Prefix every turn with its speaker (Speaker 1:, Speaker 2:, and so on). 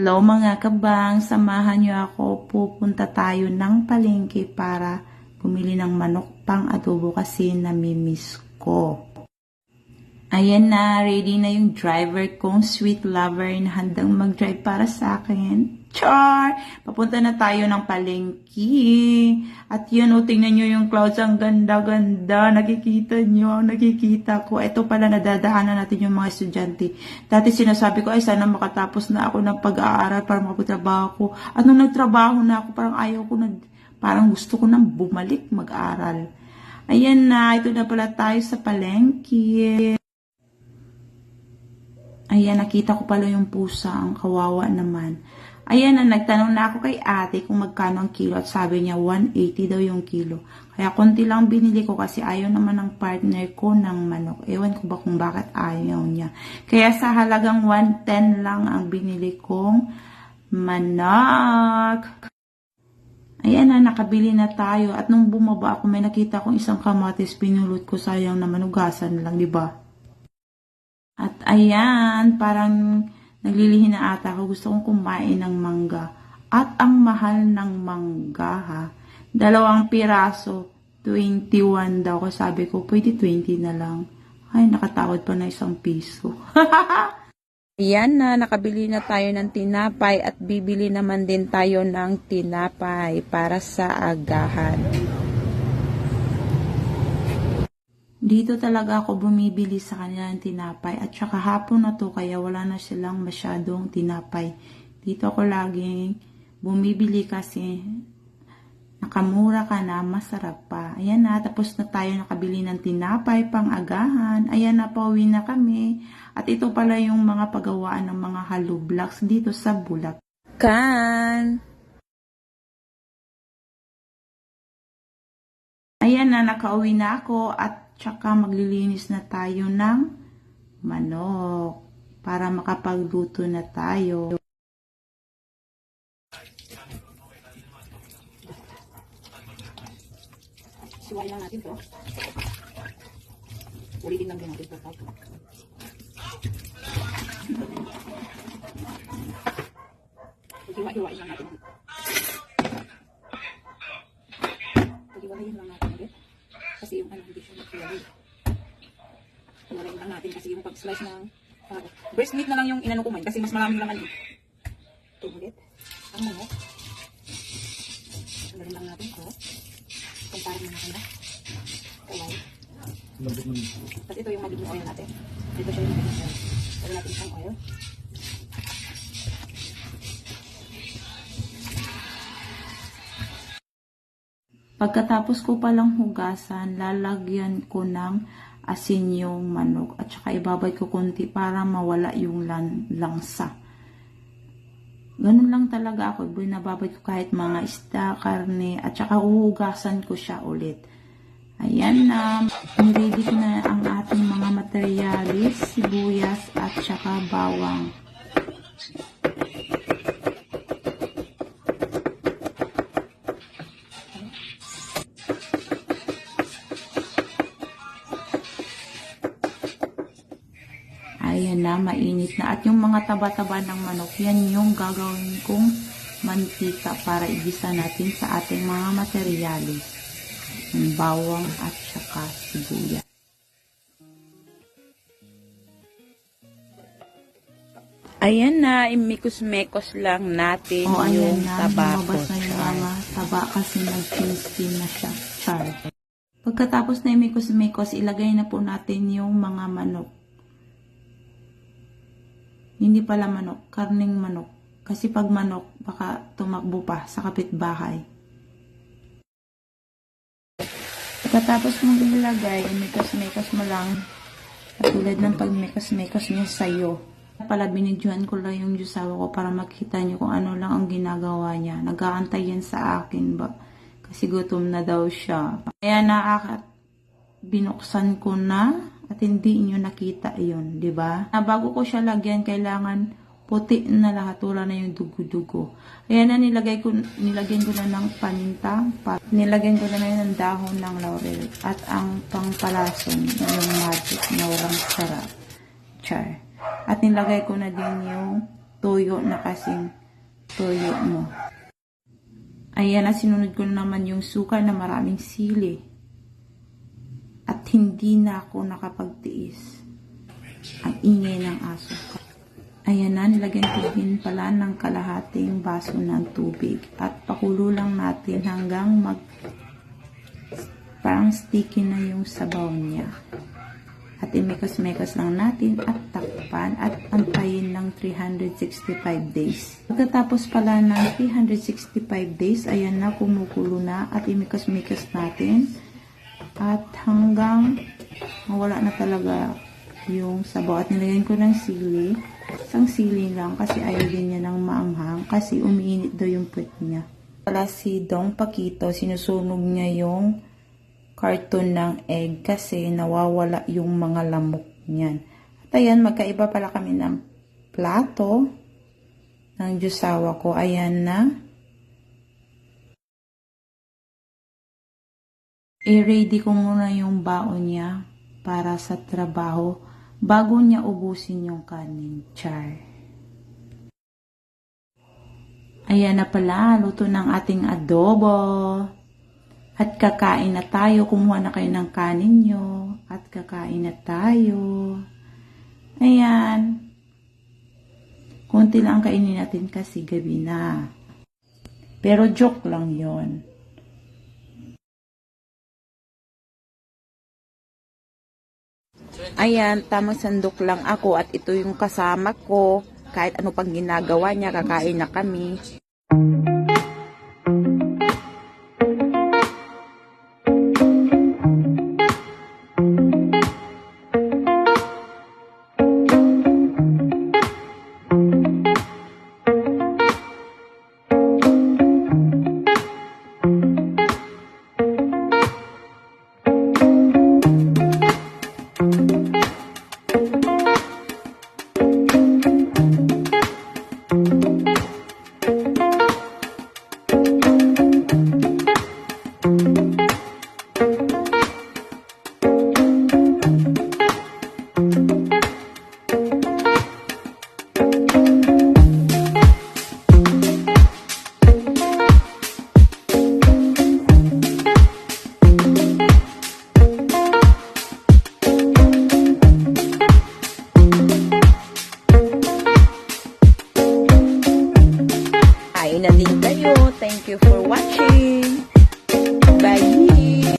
Speaker 1: Hello mga kabang, samahan niyo ako. Pupunta tayo ng palengke para bumili ng manok pang adobo kasi namimiss ko. Ayan na, ready na yung driver kong sweet lover na handang mag-drive para sa akin. Char! Papunta na tayo ng palengke. At yun, o, tingnan nyo yung clouds. Ang ganda-ganda. Nakikita nyo, nakikita ko. Ito pala, nadadaanan natin yung mga estudyante. Dati sinasabi ko, ay sana makatapos na ako ng pag-aaral para makapatrabaho ko. At nung nagtrabaho na ako, parang ayaw ko nag... Parang gusto ko nang bumalik mag-aral. Ayan na, ito na pala tayo sa palengke. Ayan, nakita ko pala yung pusa. Ang kawawa naman. Ayan na, nagtanong na ako kay ate kung magkano ang kilo at sabi niya 180 daw yung kilo. Kaya konti lang binili ko kasi ayaw naman ng partner ko ng manok. Ewan ko ba kung bakit ayaw niya. Kaya sa halagang 110 lang ang binili kong manok. Ayan na, nakabili na tayo. At nung bumaba ako, may nakita kong isang kamatis, pinulot ko, sayang naman, ugasan lang, di ba? At ayan, parang naglilihin na ata ako. Gusto kong kumain ng mangga. At ang mahal ng mangga ha. Dalawang piraso, 21 daw. Kasi sabi ko, pwede 20 na lang. Ay, nakatawad pa na isang piso. Ayan na, nakabili na tayo ng tinapay at bibili naman din tayo ng tinapay para sa agahan. Dito talaga ako bumibili sa kanila ng tinapay at saka hapon na to kaya wala na silang masyadong tinapay. Dito ako laging bumibili kasi nakamura ka na, masarap pa. Ayan na, tapos na tayo nakabili ng tinapay pang agahan. Ayan na, pauwi na kami. At ito pala yung mga pagawaan ng mga hollow blocks dito sa Bulacan. Ayan na, nakauwi na ako at tsaka maglilinis na tayo ng manok para makapagluto na tayo.
Speaker 2: Siwain lang natin to. Ulitin lang din natin to. Hiwa-hiwain lang natin. Hiwa-hiwain lang natin ulit. Kasi yung ano, hindi siya mag-hiwalay. Hiwalayin lang natin kasi yung pag-slice ng uh, breast meat na lang yung inano ko man kasi mas maraming laman eh. Ito ulit. Ang mga. Hiwalayin lang natin. Kumpara na natin na. Kaway. Tapos ito yung magiging oil natin. Ito siya yung magiging oil. Lagyan natin isang oil.
Speaker 1: Pagkatapos ko palang hugasan, lalagyan ko ng asin yung manok at saka ibabad ko konti para mawala yung lan- langsa. Ganun lang talaga ako. Binababad ko kahit mga isda, karne, at saka uhugasan ko siya ulit. Ayan na. Ready ko na ang ating mga materialis, sibuyas, at saka bawang. Ayan na, mainit na. At yung mga taba-taba ng manok, yan yung gagawin kong mantika para igisa natin sa ating mga materialis. Yung bawang at saka sibuyas. Ayan na, imikos-mekos lang natin
Speaker 3: Oh,
Speaker 1: yung
Speaker 3: na.
Speaker 1: tabako.
Speaker 3: Lumabas na yung mga taba kasi nag-skin na siya.
Speaker 1: Char. Pagkatapos na imikos-mekos, ilagay na po natin yung mga manok. Hindi pala manok, karning manok. Kasi pag manok, baka tumakbo pa sa kapitbahay. Pagkatapos mong ilagay, imikos-mekos mo lang. Katulad ng pag-mekos-mekos niya sa'yo. Pala binidyohan ko lang yung Diyosawa ko para makita niyo kung ano lang ang ginagawa niya. Nag-aantay yan sa akin ba? Kasi gutom na daw siya. Kaya naakat binuksan ko na at hindi niyo nakita yon, di ba? Na bago ko siya lagyan, kailangan puti na lahat, wala na yung dugo-dugo. Ayan na, nilagay ko, nilagyan ko na ng paninta, pa, nilagyan ko na na ng dahon ng laurel, at ang pangpalason, yung magic na walang sarap. Char. At nilagay ko na din yung toyo na kasing toyo mo. Ayan na sinunod ko naman yung suka na maraming sili. Hindi na ako nakapagtiis. Ang ingay ng aso. Ayan na, nilagyan ko din pala ng kalahating baso ng tubig. At pakulo lang natin hanggang mag parang sticky na yung sabaw niya. At imekos-mekos lang natin at takpan at antayin ng 365 days. Pagkatapos pala ng 365 days, ayan na, kumukulo na at imekos-mekos natin. At hanggang mawala na talaga yung sabaw. At nilagyan ko ng sili. Isang sili lang kasi ayaw din niya ng maanghang kasi umiinit daw yung puwet niya. Pala si Dong Pakito, sinusunog niya yung carton ng egg kasi nawawala yung mga lamok niyan. At ayan, magkaiba pala kami ng plato ng jusawa ko. Ayan na. I-ready ko muna yung baon niya para sa trabaho bago niya ubusin yung kanin. Char. Ayan na pala, luto ng ating adobo. At kakain na tayo. Kumuha na kayo ng kanin nyo. At kakain na tayo. Ayan. Kunti lang ang kainin natin kasi gabi na. Pero joke lang yon. Ayan, tamang sandok lang ako at ito yung kasama ko. Kahit ano pang ginagawa niya, kakain na kami.